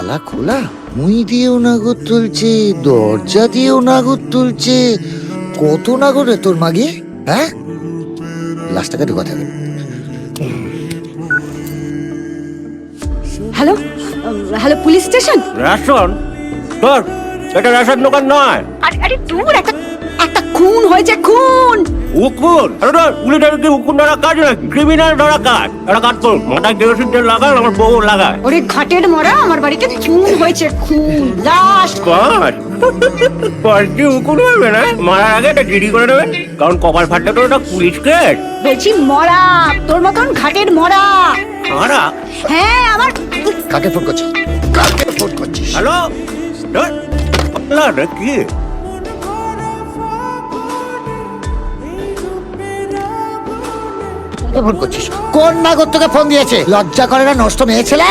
তালা খোলা? মুই দিয়েও নাগর তুলছে দরজা দিয়েও নাগর তুলছে। কত নাগর রে তোর মাগে? হ্যাঁ? লাস্টটাকে ঢুকা থাকবে hello? Hello police station? Ration? তোর এটা রেশন দোকান নয়। আরে আরে দূর একটা একটা খুন হয়েছে খুন! উকুন? আরে না পুলিশের কি উকুন ধরা কাজ নাকি? ক্রিমিনাল ধরা কাজ। এটা কাজ করুন মাথায় কেরোসিন তেল লাগান আমার বউ লাগায়। ওরে ঘাটের মরা আমার বাড়িতে খুন হয়েছে খুন লাশ। কাজ? পর কি উকুন হবে না? মারার আগে এটা জিডি করে নেবেন কারণ কপাল ফাটলে তো এটা পুলিশ কেস। বলছি মরা তোর মতন ঘাটের মরা। মারা? হ্যাঁ আমার কাকে ফোন করছিস কাকে ফোন করছিস? হ্যালো? আপনার কি? করছিস। কোন নাগর তোকে ফোন দিয়েছে? লজ্জা করে না নষ্ট মেয়ে ছেলে?